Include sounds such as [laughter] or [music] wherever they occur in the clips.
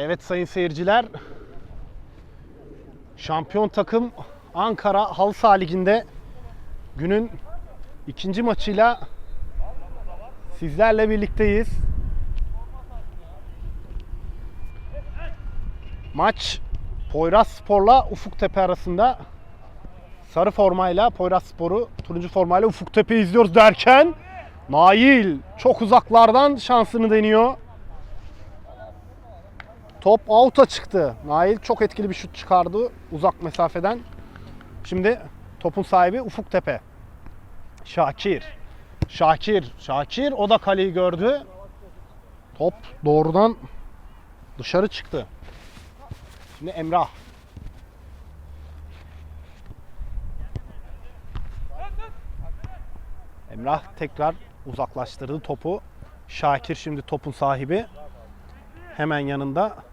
Evet sayın seyirciler. Şampiyon takım Ankara Halı Saha Ligi'nde günün ikinci maçıyla sizlerle birlikteyiz. Maç Poyraz Spor'la Ufuktepe arasında sarı formayla Poyraz Spor'u turuncu formayla Ufuktepe izliyoruz derken Nail çok uzaklardan şansını deniyor. Top out'a çıktı. Nail çok etkili bir şut çıkardı uzak mesafeden. Şimdi topun sahibi Ufuk Tepe. Şakir. Şakir. Şakir o da kaleyi gördü. Top doğrudan dışarı çıktı. Şimdi Emrah. Emrah tekrar uzaklaştırdı topu. Şakir şimdi topun sahibi. Hemen yanında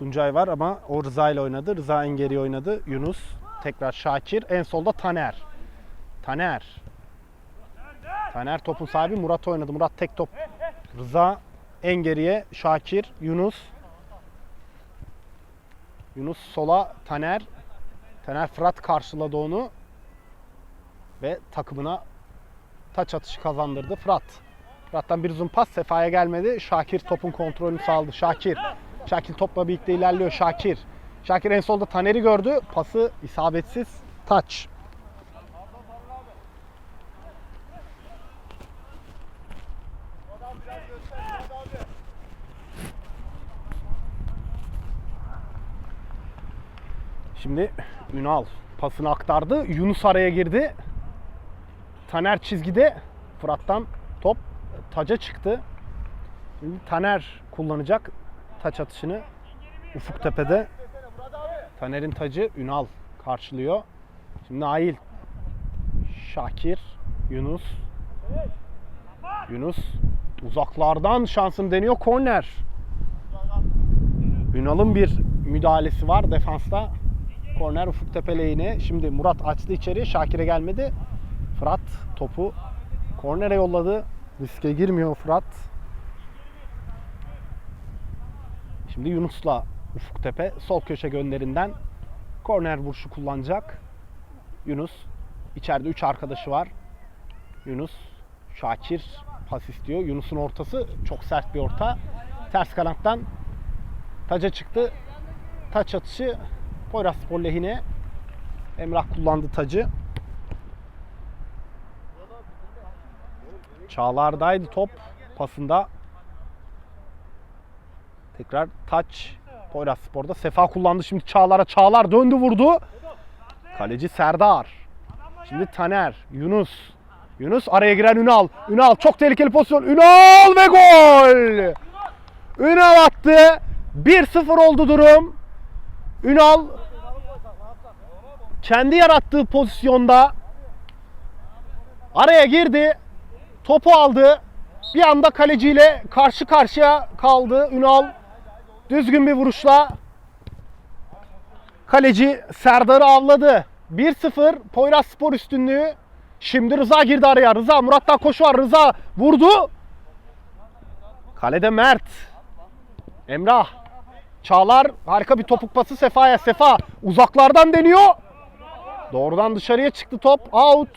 Tuncay var ama o Rıza ile oynadı. Rıza en geri oynadı. Yunus tekrar Şakir. En solda Taner. Taner. Taner topun sahibi Murat oynadı. Murat tek top. Rıza en geriye Şakir, Yunus. Yunus sola Taner. Taner Fırat karşıladı onu. Ve takımına taç atışı kazandırdı Fırat. Fırat'tan bir uzun pas Sefa'ya gelmedi. Şakir topun kontrolünü sağladı. Şakir. Şakir topla birlikte ilerliyor. Şakir. Şakir en solda Taner'i gördü. Pası isabetsiz. Taç. Şimdi Ünal pasını aktardı. Yunus araya girdi. Taner çizgide. Fırat'tan top taca çıktı. Şimdi Taner kullanacak taç atışını. Ufuk Tepe'de. Taner'in tacı Ünal karşılıyor. Şimdi Nail. Şakir. Yunus. Yunus uzaklardan şansını deniyor. Korner. Ünal'ın bir müdahalesi var defansta. Korner Ufuk Tepe lehine. Şimdi Murat açtı içeri. Şakir'e gelmedi. Fırat topu kornere yolladı. Riske girmiyor Fırat. Şimdi Yunus'la Ufuk Tepe sol köşe gönderinden korner vuruşu kullanacak. Yunus içeride 3 arkadaşı var. Yunus Şakir pas istiyor. Yunus'un ortası çok sert bir orta. Ters kanattan taca çıktı. Taç atışı Poyrazspor lehine. Emrah kullandı tacı. Çağlar'daydı top pasında. Tekrar taç Poyrazspor'da. Sefa kullandı şimdi Çağlar'a. Çağlar döndü vurdu. Kaleci Serdar. Şimdi Taner, Yunus. Yunus araya giren Ünal. Ünal çok tehlikeli pozisyon. Ünal ve gol. Ünal attı. 1-0 oldu durum. Ünal kendi yarattığı pozisyonda araya girdi. Topu aldı. Bir anda kaleciyle karşı karşıya kaldı. Ünal düzgün bir vuruşla kaleci Serdar'ı avladı. 1-0 Poyraz Spor üstünlüğü. Şimdi Rıza girdi araya. Rıza Murat'tan koşu var. Rıza vurdu. Kalede Mert. Emrah. Çağlar harika bir topuk pası Sefa'ya. Sefa uzaklardan deniyor. Doğrudan dışarıya çıktı top. Out.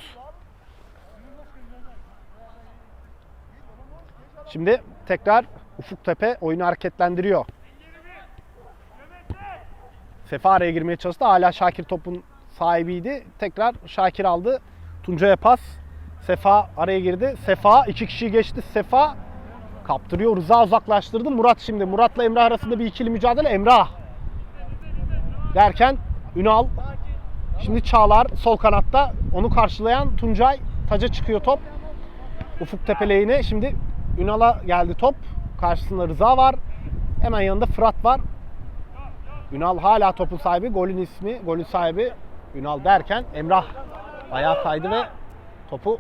Şimdi tekrar Ufuk Tepe oyunu hareketlendiriyor. Sefa araya girmeye çalıştı. Hala Şakir topun sahibiydi. Tekrar Şakir aldı. Tuncay'a pas. Sefa araya girdi. Sefa iki kişiyi geçti. Sefa kaptırıyor. Rıza uzaklaştırdı. Murat şimdi. Murat'la Emrah arasında bir ikili mücadele. Emrah derken Ünal Şimdi Çağlar sol kanatta. Onu karşılayan Tuncay taca çıkıyor top. Ufuk tepeleğine. Şimdi Ünal'a geldi top. Karşısında Rıza var. Hemen yanında Fırat var. Ünal hala topun sahibi. Golün ismi, golün sahibi Ünal derken Emrah ayağa kaydı ve topu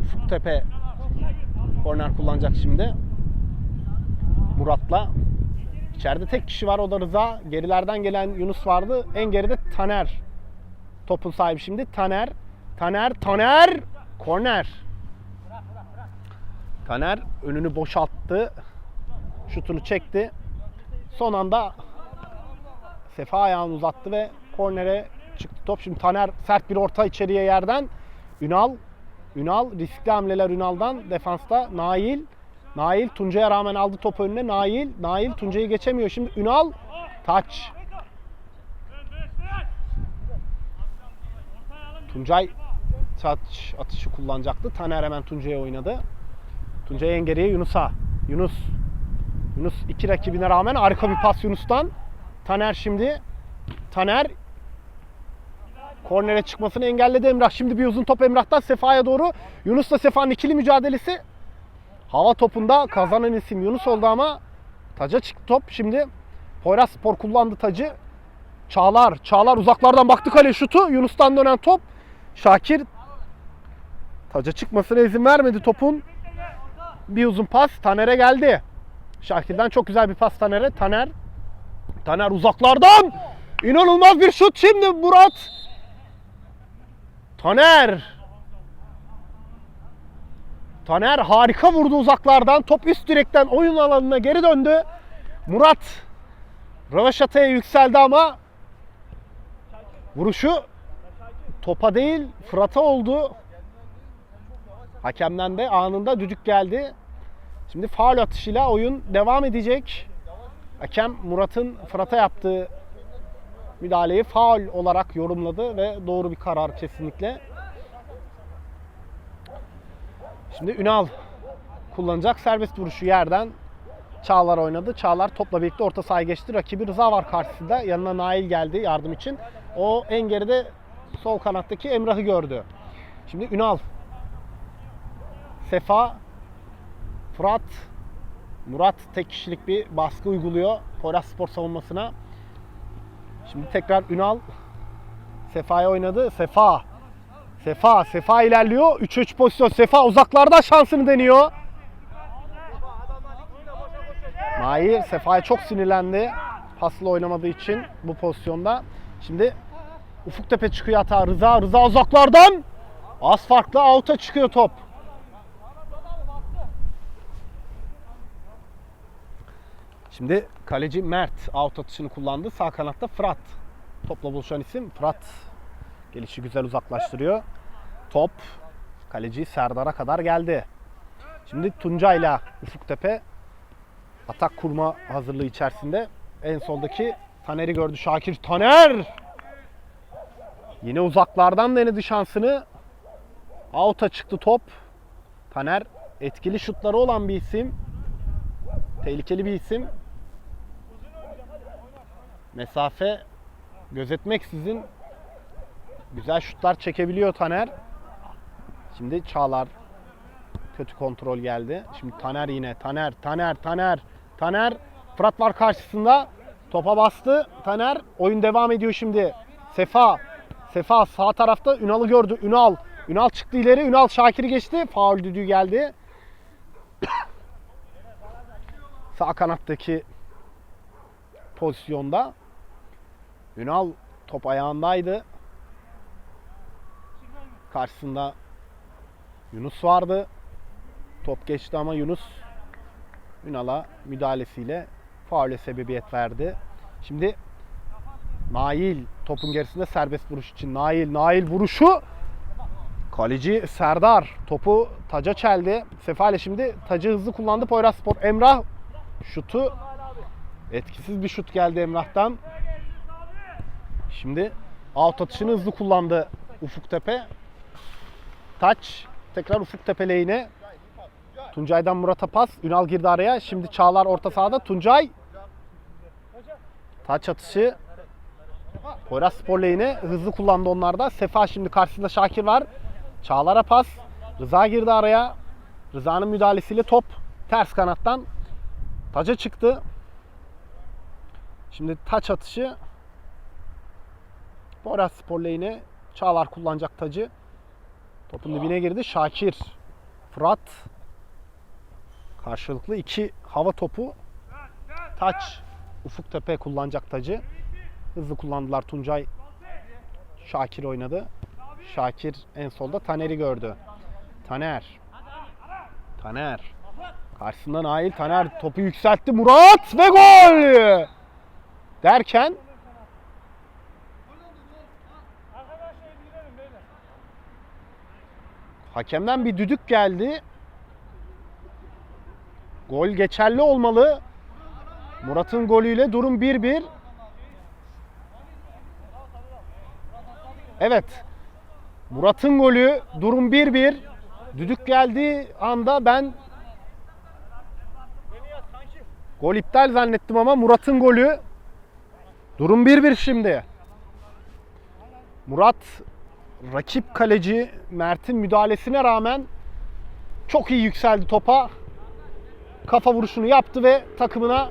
Ufuk Tepe korner kullanacak şimdi. Murat'la İçeride tek kişi var o da Rıza. Gerilerden gelen Yunus vardı. En geride Taner. Topun sahibi şimdi Taner. Taner, Taner. Korner. Taner önünü boşalttı. Şutunu çekti. Son anda Sefa ayağını uzattı ve kornere çıktı top. Şimdi Taner sert bir orta içeriye yerden. Ünal Ünal riskli hamleler Ünal'dan defansta Nail Nail Tuncay'a rağmen aldı topu önüne. Nail Nail Tuncay'ı geçemiyor. Şimdi Ünal taç. Tuncay taç atışı kullanacaktı. Taner hemen Tuncay'a oynadı. Tuncay en geriye Yunus'a. Yunus Yunus iki rakibine rağmen harika bir pas Yunus'tan. Taner şimdi Taner kornere çıkmasını engelledi Emrah. Şimdi bir uzun top Emrah'tan Sefa'ya doğru. Yunus'la Sefa'nın ikili mücadelesi. Hava topunda kazanan isim Yunus oldu ama taca çıktı top. Şimdi Poyraz Spor kullandı tacı. Çağlar, Çağlar uzaklardan baktı kale şutu. Yunus'tan dönen top. Şakir taca çıkmasına izin vermedi topun. Bir uzun pas Taner'e geldi. Şakir'den çok güzel bir pas Taner'e. Taner Taner uzaklardan inanılmaz bir şut şimdi Murat. Taner. Taner harika vurdu uzaklardan. Top üst direkten oyun alanına geri döndü. Murat Röveşata'ya yükseldi ama vuruşu topa değil Fırat'a oldu. Hakemden de anında düdük geldi. Şimdi faul atışıyla oyun devam edecek. Hakem Murat'ın Fırat'a yaptığı müdahaleyi faul olarak yorumladı ve doğru bir karar kesinlikle. Şimdi Ünal kullanacak serbest vuruşu yerden Çağlar oynadı. Çağlar topla birlikte orta sahaya geçti. Rakibi Rıza var karşısında. Yanına Nail geldi yardım için. O en geride sol kanattaki Emrah'ı gördü. Şimdi Ünal. Sefa. Fırat. Murat tek kişilik bir baskı uyguluyor Poyraz Spor savunmasına. Şimdi tekrar Ünal Sefa'ya oynadı. Sefa. Sefa. Sefa ilerliyor. 3-3 pozisyon. Sefa uzaklarda şansını deniyor. Mahir Sefa'ya çok sinirlendi. Pasla oynamadığı için bu pozisyonda. Şimdi Ufuk Tepe çıkıyor hata. Rıza. Rıza uzaklardan. Az farklı out'a çıkıyor top. Şimdi kaleci Mert out atışını kullandı. Sağ kanatta Fırat. Topla buluşan isim Fırat. Gelişi güzel uzaklaştırıyor. Top kaleci Serdar'a kadar geldi. Şimdi Tuncay'la Ufuk Tepe atak kurma hazırlığı içerisinde. En soldaki Taner'i gördü Şakir. Taner! Yine uzaklardan denedi şansını. Out'a çıktı top. Taner etkili şutları olan bir isim. Tehlikeli bir isim. Mesafe gözetmeksizin güzel şutlar çekebiliyor Taner. Şimdi Çağlar kötü kontrol geldi. Şimdi Taner yine. Taner, Taner, Taner, Taner. Fırat var karşısında. Topa bastı. Taner oyun devam ediyor şimdi. Sefa. Sefa sağ tarafta Ünal'ı gördü. Ünal. Ünal çıktı ileri. Ünal Şakir'i geçti. Faul düdüğü geldi. [coughs] sağ kanattaki pozisyonda. Ünal top ayağındaydı. Karşısında Yunus vardı. Top geçti ama Yunus Ünal'a müdahalesiyle faule sebebiyet verdi. Şimdi Nail topun gerisinde serbest vuruş için. Nail, Nail vuruşu. Kaleci Serdar topu taca çeldi. Sefa ile şimdi tacı hızlı kullandı Poyraz Spor. Emrah şutu etkisiz bir şut geldi Emrah'tan. Şimdi out atışını hızlı kullandı Ufuk Tepe. Taç tekrar Ufuk Tepe lehine. Tuncay'dan Murat'a pas. Ünal girdi araya. Şimdi Çağlar orta sahada. Tuncay. Taç atışı. Poyraz Spor lehine. Hızlı kullandı onlar da. Sefa şimdi karşısında Şakir var. Çağlar'a pas. Rıza girdi araya. Rıza'nın müdahalesiyle top ters kanattan taca çıktı. Şimdi taç atışı Poyraz Spor lehine. Çağlar kullanacak tacı. Topun dibine girdi. Şakir, Fırat karşılıklı iki hava topu. Taç, Ufuk Tepe kullanacak tacı. Hızlı kullandılar. Tuncay, Şakir oynadı. Şakir en solda Taner'i gördü. Taner. Taner. Karşısında Nail Taner topu yükseltti. Murat ve gol! Derken Hakemden bir düdük geldi. Gol geçerli olmalı. Murat'ın golüyle durum 1-1. Evet. Murat'ın golü durum 1-1. Düdük geldiği anda ben gol iptal zannettim ama Murat'ın golü durum 1-1 şimdi. Murat rakip kaleci Mert'in müdahalesine rağmen çok iyi yükseldi topa. Kafa vuruşunu yaptı ve takımına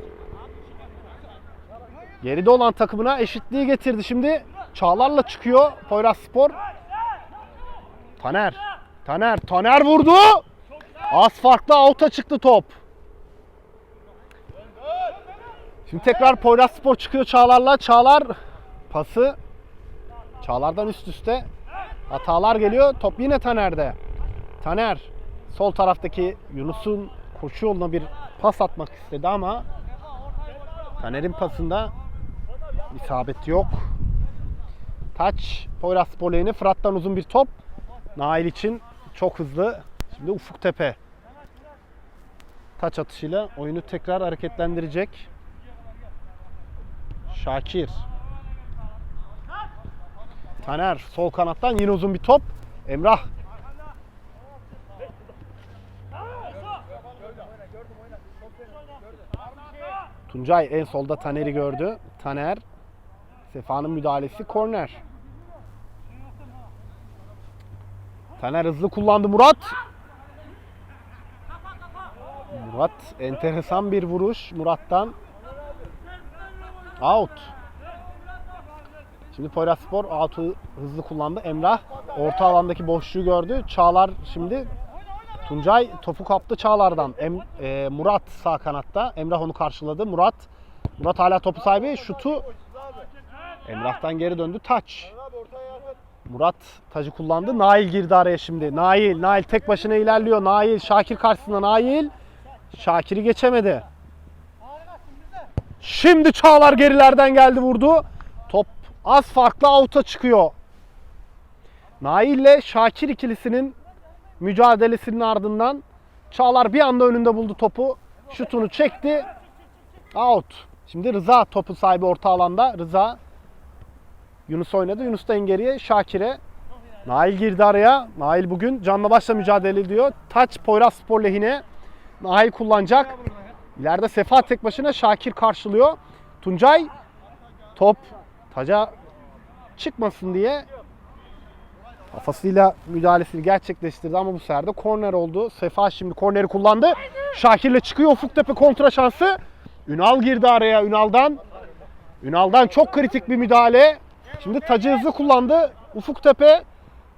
geride olan takımına eşitliği getirdi. Şimdi Çağlar'la çıkıyor Poyraz Spor. Taner. Taner. Taner vurdu. Az farklı out'a çıktı top. Şimdi tekrar Poyraz Spor çıkıyor Çağlar'la. Çağlar pası Çağlar'dan üst üste hatalar geliyor. Top yine Taner'de. Taner sol taraftaki Yunus'un koşu yoluna bir pas atmak istedi ama Taner'in pasında isabet yok. Taç Poyraz Spor Fırat'tan uzun bir top. Nail için çok hızlı. Şimdi Ufuk Tepe. Taç atışıyla oyunu tekrar hareketlendirecek. Şakir. Taner sol kanattan yine uzun bir top. Emrah. Tuncay en solda Taner'i gördü. Taner. Sefa'nın müdahalesi korner. Taner hızlı kullandı Murat. Murat enteresan bir vuruş Murat'tan. Out. Şimdi Poyrazspor out'u hızlı kullandı. Emrah orta alandaki boşluğu gördü. Çağlar şimdi Tuncay topu kaptı Çağlar'dan. Em, e, Murat sağ kanatta. Emrah onu karşıladı. Murat Murat hala topu sahibi. Şutu Emrah'tan geri döndü. Taç. Murat tacı kullandı. Nail girdi araya şimdi. Nail, Nail tek başına ilerliyor. Nail, Şakir karşısında Nail. Şakir'i geçemedi. Şimdi Çağlar gerilerden geldi vurdu. Az farklı out'a çıkıyor. Nail ile Şakir ikilisinin mücadelesinin ardından Çağlar bir anda önünde buldu topu. Şutunu çekti. Out. Şimdi Rıza topu sahibi orta alanda. Rıza Yunus oynadı. Yunus'tan geriye Şakir'e. Nail girdi araya. Nail bugün canla başla mücadele ediyor. Taç Poyraz Spor lehine. Nail kullanacak. İleride Sefa tek başına Şakir karşılıyor. Tuncay top taca çıkmasın diye kafasıyla müdahalesini gerçekleştirdi ama bu sefer de korner oldu. Sefa şimdi korneri kullandı. Şakir'le çıkıyor Ufuktepe kontra şansı. Ünal girdi araya Ünal'dan. Ünal'dan çok kritik bir müdahale. Şimdi tacı hızlı kullandı. Ufuktepe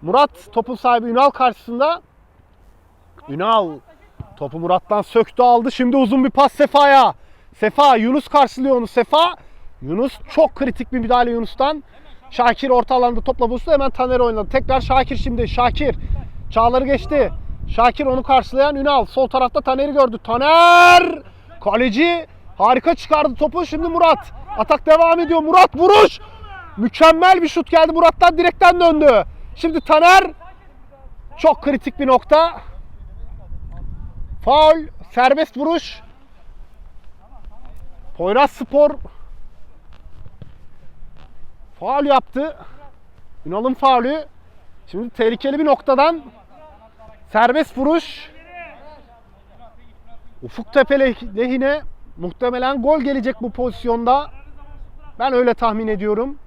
Murat topun sahibi Ünal karşısında. Ünal topu Murat'tan söktü aldı. Şimdi uzun bir pas Sefa'ya. Sefa Yunus karşılıyor onu. Sefa Yunus çok kritik bir müdahale Yunus'tan. Şakir orta alanda topla buluştu. Hemen Taner oynadı. Tekrar Şakir şimdi. Şakir. Çağları geçti. Şakir onu karşılayan Ünal. Sol tarafta Taner'i gördü. Taner! Kaleci harika çıkardı topu. Şimdi Murat. Atak devam ediyor. Murat vuruş. Mükemmel bir şut geldi. Murat'tan direkten döndü. Şimdi Taner çok kritik bir nokta. Faul, serbest vuruş. Poyraz Spor faul yaptı. Ünal'ın faulü. Şimdi tehlikeli bir noktadan serbest vuruş. Ufuk Tepe leh- lehine muhtemelen gol gelecek bu pozisyonda. Ben öyle tahmin ediyorum.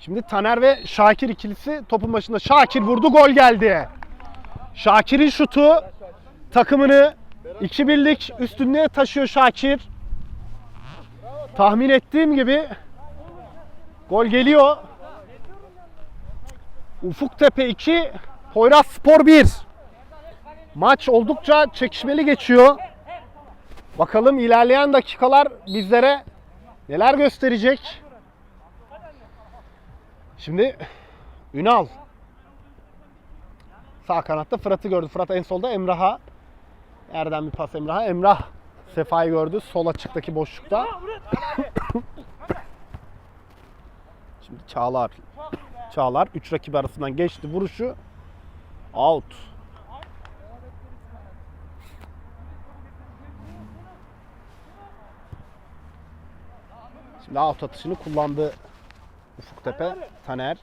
Şimdi Taner ve Şakir ikilisi topun başında. Şakir vurdu gol geldi. Şakir'in şutu takımını 2-1'lik üstünlüğe taşıyor Şakir. Tahmin ettiğim gibi gol geliyor. Ufuk Tepe 2, Poyraz Spor 1. Maç oldukça çekişmeli geçiyor. Bakalım ilerleyen dakikalar bizlere neler gösterecek. Şimdi Ünal Sağ kanatta Fırat'ı gördü. Fırat en solda Emrah'a. Nereden bir pas Emrah'a? Emrah Sefa'yı gördü. Sol açıktaki boşlukta. [laughs] Şimdi Çağlar. Çağlar 3 rakip arasından geçti. Vuruşu out. Şimdi out atışını kullandı Ufuk Tepe. Taner.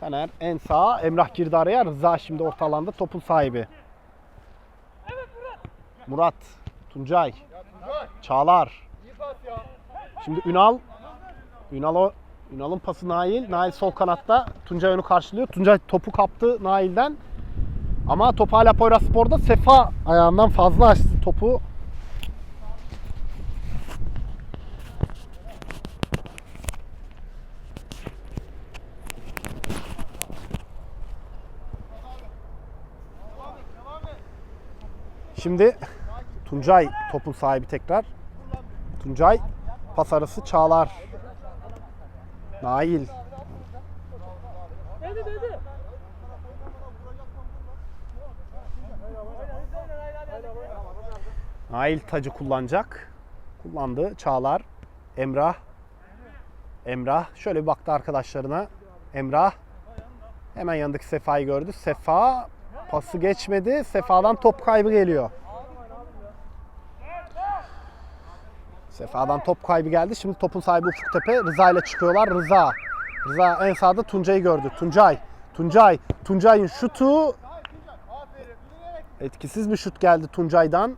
Taner en sağa. Emrah girdi araya. Rıza şimdi orta alanda topun sahibi. Murat. Tuncay. Çağlar. Şimdi Ünal. Ünal o Ünal'ın pası Nail. Nail sol kanatta. Tuncay onu karşılıyor. Tuncay topu kaptı Nail'den. Ama top hala Poyrazspor'da. Sefa ayağından fazla açtı topu. Şimdi Tuncay topun sahibi tekrar. Tuncay pas arası Çağlar. Nail. Nail tacı kullanacak. Kullandı. Çağlar. Emrah. Emrah. Şöyle bir baktı arkadaşlarına. Emrah. Hemen yanındaki Sefa'yı gördü. Sefa pası geçmedi. Sefa'dan top kaybı geliyor. Sefa'dan top kaybı geldi. Şimdi topun sahibi Ufuk Tepe. Rıza ile çıkıyorlar. Rıza. Rıza en sağda Tuncay'ı gördü. Tuncay. Tuncay. Tuncay'ın şutu etkisiz bir şut geldi Tuncay'dan.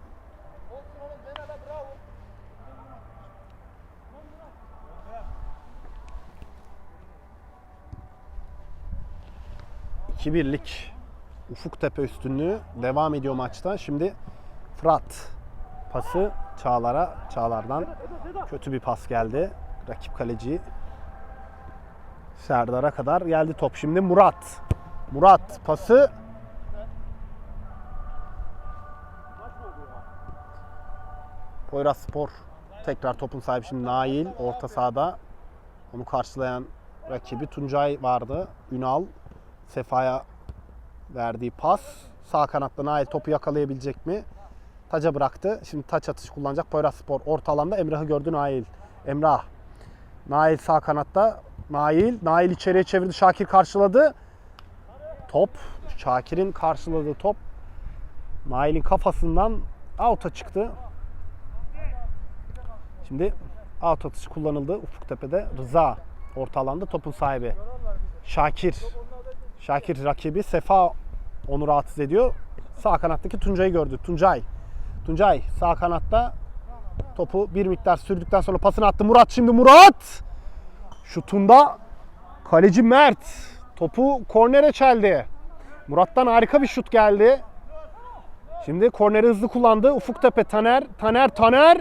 İki birlik Ufuk Tepe üstünlüğü devam ediyor maçta. Şimdi Fırat pası Çağlar'a. Çağlar'dan kötü bir pas geldi. Rakip kaleci Serdar'a kadar geldi top. Şimdi Murat. Murat pası Poyraz Spor tekrar topun sahibi şimdi Nail orta sahada. Onu karşılayan rakibi Tuncay vardı. Ünal Sefa'ya verdiği pas. Sağ kanatta Nail topu yakalayabilecek mi? Taca bıraktı. Şimdi taç atışı kullanacak Poyraz Spor. Orta alanda Emrah'ı gördü Nail. Emrah. Nail sağ kanatta. Nail. Nail içeriye çevirdi. Şakir karşıladı. Top. Şakir'in karşıladığı top. Nail'in kafasından out'a çıktı. Şimdi out atışı kullanıldı. Ufuk Tepe'de Rıza orta alanda topun sahibi. Şakir. Şakir rakibi Sefa onu rahatsız ediyor. Sağ kanattaki Tuncay'ı gördü. Tuncay. Tuncay sağ kanatta topu bir miktar sürdükten sonra pasını attı. Murat şimdi Murat. Şutunda kaleci Mert topu kornere çeldi. Murat'tan harika bir şut geldi. Şimdi korneri hızlı kullandı. Ufuk Tepe Taner, Taner, Taner.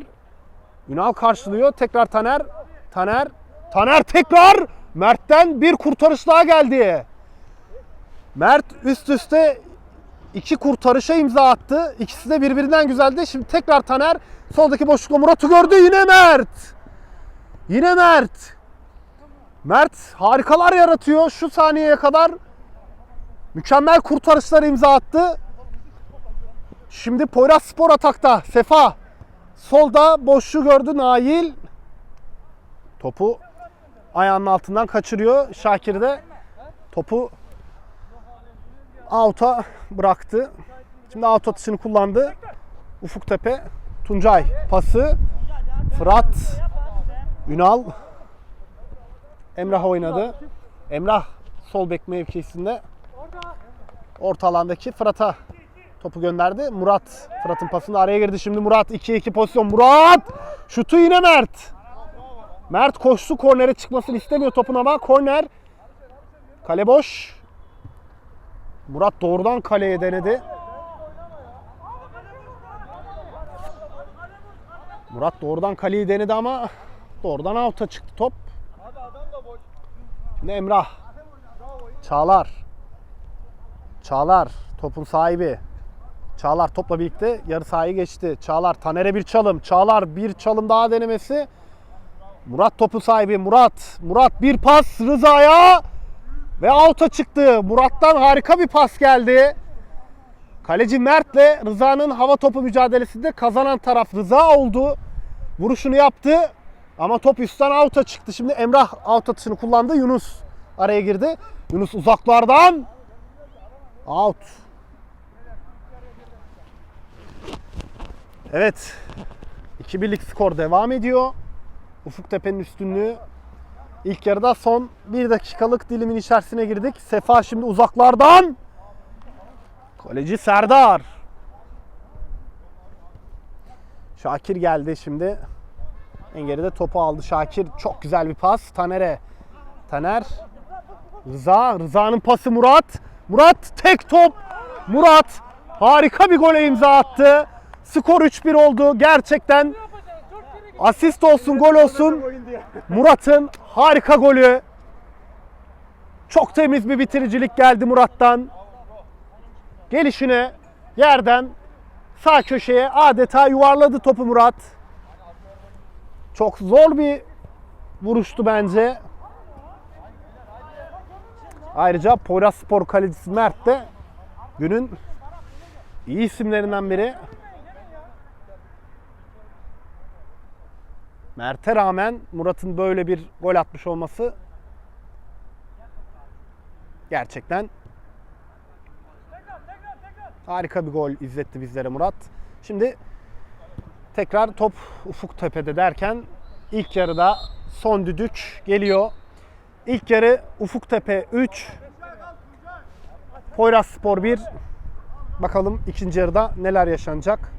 Ünal karşılıyor. Tekrar Taner, Taner, Taner tekrar. Mert'ten bir kurtarış daha geldi. Mert üst üste iki kurtarışa imza attı. İkisi de birbirinden güzeldi. Şimdi tekrar Taner soldaki boşlukla Murat'ı gördü. Yine Mert. Yine Mert. Mert harikalar yaratıyor. Şu saniyeye kadar mükemmel kurtarışlar imza attı. Şimdi Poyraz Spor atakta. Sefa. Solda boşluğu gördü Nail. Topu ayağının altından kaçırıyor. Şakir de topu out'a bıraktı. Şimdi out atışını kullandı. Ufuk Tepe, Tuncay pası, Fırat, Ünal, Emrah oynadı. Emrah sol bek mevkisinde orta alandaki Fırat'a topu gönderdi. Murat Fırat'ın pasında araya girdi. Şimdi Murat 2-2 pozisyon. Murat! Şutu yine Mert. Mert koştu kornere çıkmasını istemiyor topun ama korner. Kale boş. Murat doğrudan kaleye denedi. Murat doğrudan kaleyi denedi ama doğrudan out'a çıktı top. Şimdi Emrah. Çağlar. Çağlar topun sahibi. Çağlar topla birlikte yarı sahayı geçti. Çağlar Taner'e bir çalım. Çağlar bir çalım daha denemesi. Murat topu sahibi. Murat. Murat bir pas Rıza'ya. Ve out'a çıktı. Murat'tan harika bir pas geldi. Kaleci Mert'le Rıza'nın hava topu mücadelesinde kazanan taraf Rıza oldu. Vuruşunu yaptı ama top üstten out'a çıktı. Şimdi Emrah out atışını kullandı. Yunus araya girdi. Yunus uzaklardan out. Evet. 2-1'lik skor devam ediyor. Ufuk Tepe'nin üstünlüğü. İlk yarıda son 1 dakikalık dilimin içerisine girdik. Sefa şimdi uzaklardan. Kaleci Serdar. Şakir geldi şimdi. En geride topu aldı Şakir. Çok güzel bir pas. Taner'e. Taner. Rıza. Rıza'nın pası Murat. Murat tek top. Murat harika bir gole imza attı. Skor 3-1 oldu. Gerçekten asist olsun gol olsun. Murat'ın harika golü. Çok temiz bir bitiricilik geldi Murat'tan. Gelişine yerden sağ köşeye adeta yuvarladı topu Murat. Çok zor bir vuruştu bence. Ayrıca Poyraz Spor kalecisi Mert de günün iyi isimlerinden biri. Mert'e rağmen Murat'ın böyle bir gol atmış olması gerçekten harika bir gol izletti bizlere Murat. Şimdi tekrar top Ufuk Tepe'de derken ilk yarıda son düdük geliyor. İlk yarı Ufuk Tepe 3 Poyraz Spor 1 Bakalım ikinci yarıda neler yaşanacak.